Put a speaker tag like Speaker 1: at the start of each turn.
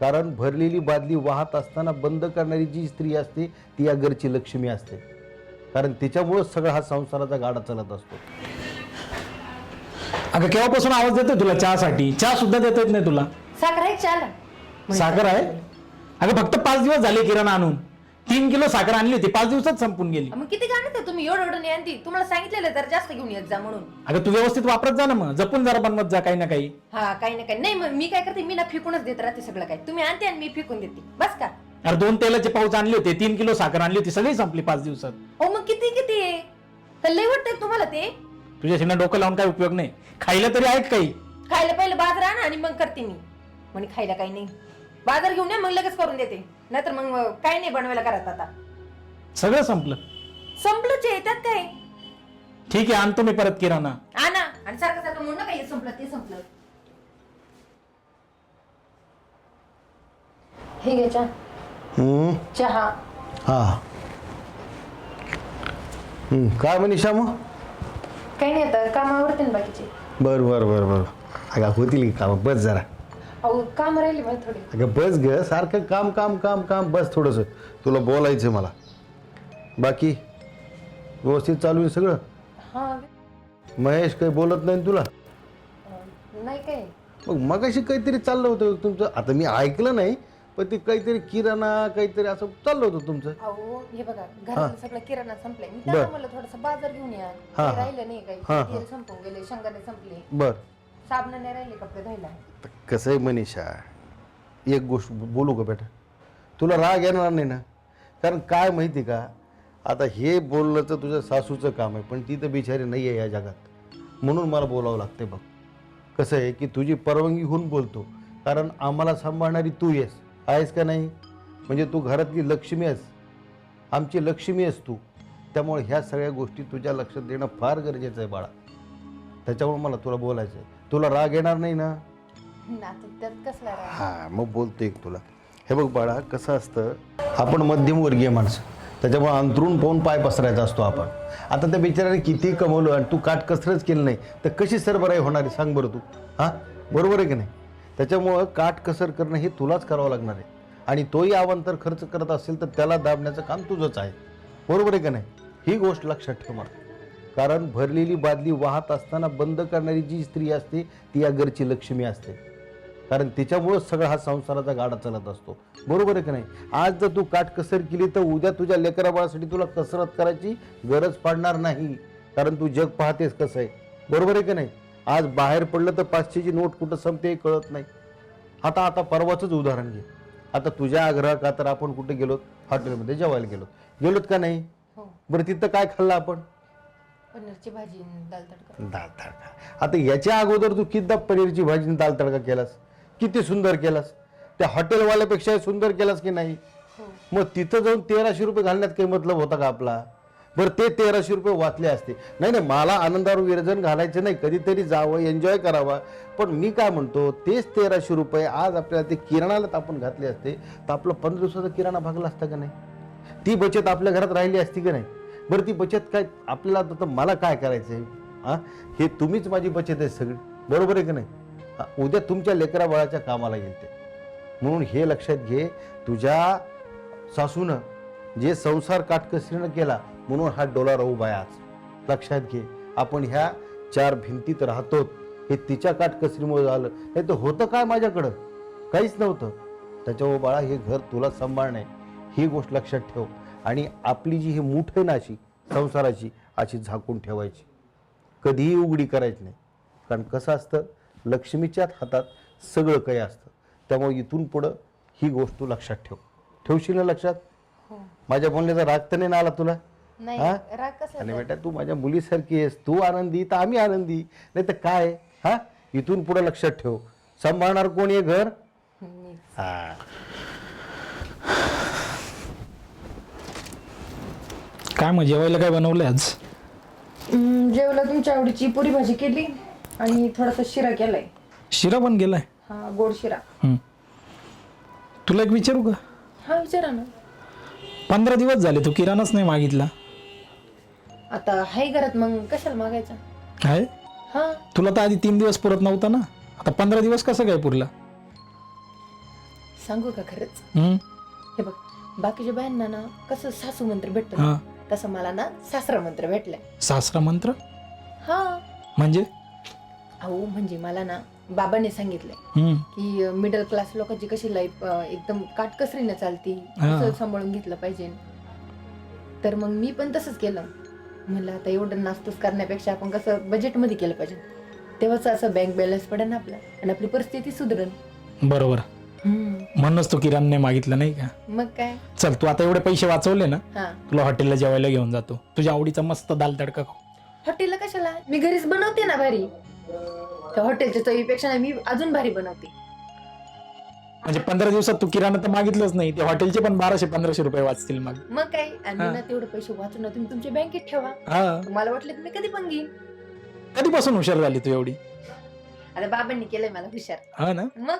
Speaker 1: कारण भरलेली बादली वाहत असताना बंद करणारी जी स्त्री असते ती या घरची लक्ष्मी असते. कारण तिच्यामुळंच सगळा हा संसाराचा गाडा चालत असतो.
Speaker 2: अगं केव्हापासून आवाज देतोय तुला चहासाठी? चहा सुद्धा देता येत नाही तुला.
Speaker 3: साखर आहे
Speaker 2: साखर आहे? अगं फक्त पाच दिवस झाले किराणा आणून. तीन किलो साखर आणली होती पाच दिवसात संपून गेली.
Speaker 3: मग किती गाणं ते तुम्ही एवढं एवढं आणती. तुम्हाला सांगितलेलं तर जास्त घेऊन येत जा म्हणून.
Speaker 2: अगं तू व्यवस्थित वापरत जा ना मग. जपून जरा बनवत जा काही ना काही.
Speaker 3: हा काही ना काही. नाही मग मी काय करते? मी ना फेकूनच देत राहते सगळं काय तुम्ही आणते आणि मी फेकून देते. बस का?
Speaker 2: अरे दोन तेलाचे पाऊच आणले होते. तीन किलो साखर आणली होती. सगळी संपली पाच दिवसात.
Speaker 3: हो मग किती किती? आहे तर लय वाटतंय तुम्हाला ते?
Speaker 2: तुझ्या शिना डोकं लावून काय उपयोग नाही. खायला तरी आहेत काही.
Speaker 3: खायला पहिलं बाजार आणा आणि मग करते मी. म्हणे खायला काही नाही. बाजार घेऊन या मग लगेच करून देते. नाहीतर मग काही नाही बनवायला करत आता.
Speaker 2: सगळं संपलं.
Speaker 3: संपलंच आहे त्यात काय?
Speaker 2: ठीक आहे आणतो मी परत किराणा.
Speaker 3: आणा आणि सारखं सारखं म्हणू नका हे संपलं ते संपलं? हे घे चहा.
Speaker 1: हम्म,
Speaker 3: चहा.
Speaker 1: हा. हम्म, काय मनीषा मग
Speaker 3: काही नाही आता कामावरते ना बाकीचे.
Speaker 1: बर बर बर बर. अगं होतील की काम बस जरा.
Speaker 3: अहो काम राहिले माझे थोडे.
Speaker 1: अगं बस ग सारखं काम काम काम काम बस थोडंसं. तुला बोलायचं मला. बाकी व्यवस्थित चालू आहे सगळं?
Speaker 3: हा.
Speaker 1: महेश काही बोलत नाही ना तुला?
Speaker 3: अं, नाही काय.
Speaker 1: मग मगाशी काहीतरी चाललं होतं तुमचं. आता मी ऐकलं नाही पण ते काहीतरी किराणा काहीतरी असं चाललं होतं तुमचं.
Speaker 3: अहो हे बघा सगळं किराणा संपलाय. मी
Speaker 1: बर.
Speaker 3: त्याला म्हणलं थोडस बाजार घेऊन या.
Speaker 1: हा,
Speaker 3: काही. राहिलं नाही काही
Speaker 1: हा, हा.
Speaker 3: तेल संपून गेले शेंगाने संपले.
Speaker 1: बर.
Speaker 3: साबण नाही राहिले कपडे धुवायला.
Speaker 1: तर कसं आहे मनीषा एक गोष्ट बोलू का बेटा? तुला राग येणार नाही ना? कारण काय माहिती का? आता हे बोललं तर तुझ्या सासूचं काम आहे पण ती तर बिचारी नाही आहे या जगात. म्हणून मला बोलावं लागते बघ. कसं आहे की तुझी परवानगी होऊन बोलतो. कारण आम्हाला सांभाळणारी तू येस आहेस का नाही? म्हणजे तू घरातली लक्ष्मी आहेस. आमची लक्ष्मी आहेस तू. त्यामुळे ह्या सगळ्या गोष्टी तुझ्या लक्षात देणं फार गरजेचं आहे बाळा. त्याच्यामुळे मला तुला बोलायचं आहे तुला राग येणार नाही ना?
Speaker 3: ना तर त्यात कसला राग?
Speaker 1: हा मग बोलतो एक तुला. हे बघ बाळा कसं असतं आपण मध्यमवर्गीय माणसं. त्याच्यामुळे अंतरून पाहून पाय पसरायचा असतो आपण. आता त्या बिचाराने किती कमवलं आणि तू काटकसरच केलं नाही. तर कशी सरबराई होणार आहे सांग बरं तू. हां? बरोबर आहे की नाही? त्याच्यामुळं काटकसर करणं हे तुलाच करावं लागणार आहे. आणि तोही अवांतर खर्च करत असेल तर त्याला दाबण्याचं काम तुझंच आहे. बरोबर आहे का नाही? ही गोष्ट लक्षात ठेव मला. कारण भरलेली बादली वाहत असताना बंद करणारी जी स्त्री असते ती या घरची लक्ष्मी असते. कारण तिच्यामुळंच सगळा हा संसाराचा गाडा चालत असतो. बरोबर आहे की नाही? आज जर तू काटकसर केली तर उद्या तुझ्या लेकराबाळासाठी तुला कसरत करायची गरज पडणार नाही. कारण तू जग पाहतेस कसं आहे. बरोबर आहे की नाही? आज बाहेर पडलं तर पाचशेची नोट कुठं संपते हे कळत नाही. आता आता परवाचंच उदाहरण घे. आता तुझ्या आग्रह तर आपण कुठे गेलोत? हॉटेलमध्ये जेवायला गेलोत. गेलोत का नाही?
Speaker 3: हो.
Speaker 1: बरं तिथं काय खाल्लं आपण?
Speaker 3: पनीरची भाजी आणि दाल तडका.
Speaker 1: दाल तडका. आता याच्या अगोदर तू किती पनीरची भाजी आणि दाल तडका केलास? किती सुंदर केलास? त्या हॉटेलवाल्यापेक्षा सुंदर केलास की नाही?
Speaker 3: हो.
Speaker 1: मग तिथं जाऊन तेराशे रुपये घालण्यात काही मतलब होता का आपला? बरं ते तेराशे रुपये वाचले असते. नाही नाही मला आनंदावर विरजन घालायचं नाही. कधीतरी जावं एन्जॉय करावा. पण मी काय म्हणतो तेच तेराशे रुपये आज आपल्याला ते किराणाला आपण घातले असते तर आपलं पंधरा दिवसाचा किराणा भागला असता का नाही? ती बचत आपल्या घरात राहिली असती का नाही? बरं ती बचत काय? आपल्याला आता तर मला काय करायचं आहे हां? हे तुम्हीच माझी बचत आहे सगळी. बरोबर आहे का नाही? उद्या तुमच्या लेकरा बाळाच्या कामाला येईल ते म्हणून हे लक्षात घे तुझ्या सासूनं जे संसार काटकसरीनं केला म्हणून हा डोला राहू बायाच आज. लक्षात घे आपण ह्या चार भिंतीत राहतो हे तिच्या काटकसरीमुळे झालं. नाही तर होतं काय माझ्याकडं? काहीच नव्हतं. त्याच्यावर बाळा हे घर तुला सांभाळणे ही गोष्ट लक्षात ठेव. आणि आपली जी ही मूठ आहे ना अशी संसाराची अशी झाकून ठेवायची. कधीही उघडी करायची नाही. कारण कसं असतं लक्ष्मीच्याच हातात सगळं काही असतं. त्यामुळे इथून पुढं ही गोष्ट तू लक्षात ठेव. ठेवशील ना लक्षात?
Speaker 3: हो.
Speaker 1: माझ्या बोलण्याचा राग तर नाही ना आला तुला?
Speaker 3: नाही? राग कसला
Speaker 1: आणि बेटा तू माझ्या मुलीसारखी आहेस. तू आनंदी तर आम्ही आनंदी. नाही तर काय? हा? इथून पुढे लक्षात ठेव. सांभाळणार कोण आहे घर? हा.
Speaker 2: काय मग जेवायला काय बनवलंय आज?
Speaker 3: हम्म, जेवला तुमच्या आवडीची पुरी भाजी केली आणि थोडासा शिरा केलाय.
Speaker 2: शिरा पण गेलाय?
Speaker 3: हा गोड शिरा.
Speaker 2: हम्म. तुला एक विचारू का?
Speaker 3: हा विचारा ना.
Speaker 2: पंधरा दिवस झाले तू किराणाच नाही मागितला.
Speaker 3: आता हाय घरात मग कशाला मागायचा?
Speaker 2: काय
Speaker 3: हा.
Speaker 2: तुला तर आधी तीन दिवस पुरत नव्हता ना? आता पंधरा दिवस कसं काय पुरला?
Speaker 3: सांगू का खरंच?
Speaker 2: हम्म,
Speaker 3: हे बघ बाकीच्या बायांना ना कसं सासू मंत्र भेटतो
Speaker 2: हा.
Speaker 3: तसं मला ना सासरा मंत्र भेटलाय.
Speaker 2: सासरा मंत्र?
Speaker 3: हा.
Speaker 2: म्हणजे?
Speaker 3: अहो म्हणजे मला ना बाबांनी सांगितलंय
Speaker 2: हम्म,
Speaker 3: की मिडल क्लास लोकांची कशी लाईफ एकदम काटकसरीने चालती
Speaker 2: हा.
Speaker 3: कसं सांभाळून घेतलं पाहिजे. तर मग मी पण तसंच केलं. म्हणलं आता एवढं नास्तूस करण्यापेक्षा आपण कसं बजेटमध्ये केलं पाहिजे. तेव्हाच असं बँक बॅलन्स पडेल ना आपला आणि आपली परिस्थिती सुधरण
Speaker 2: बरोबर. म्हणूनच तू किराणने मागितलं नाही का?
Speaker 3: मग काय?
Speaker 2: चल तू आता एवढे पैसे वाचवले ना
Speaker 3: हा.
Speaker 2: तुला हॉटेलला जेवायला घेऊन जातो. तुझ्या आवडीचा मस्त दाल तडका खाऊ.
Speaker 3: हॉटेलला कशाला? मी घरीच बनवते ना भारी. त्या हॉटेलच्या चवीपेक्षा ना मी अजून भारी बनवते.
Speaker 2: म्हणजे पंधरा दिवसात तू किराणा तर मागितलंच नाही ते हॉटेलचे पण बाराशे पंधराशे रुपये वाचतील मग.
Speaker 3: मग काय? आणि
Speaker 2: हा.
Speaker 3: ना तेवढे पैसे वाचून ना तुम्ही तुमच्या बँकेत ठेवा.
Speaker 2: हा.
Speaker 3: मला वाटलं की मी कधी पण घेईन.
Speaker 2: कधीपासून हुशार झाली तू एवढी?
Speaker 3: आता बाबांनी केलंय मला हुशार.
Speaker 2: हा ना?
Speaker 3: मग?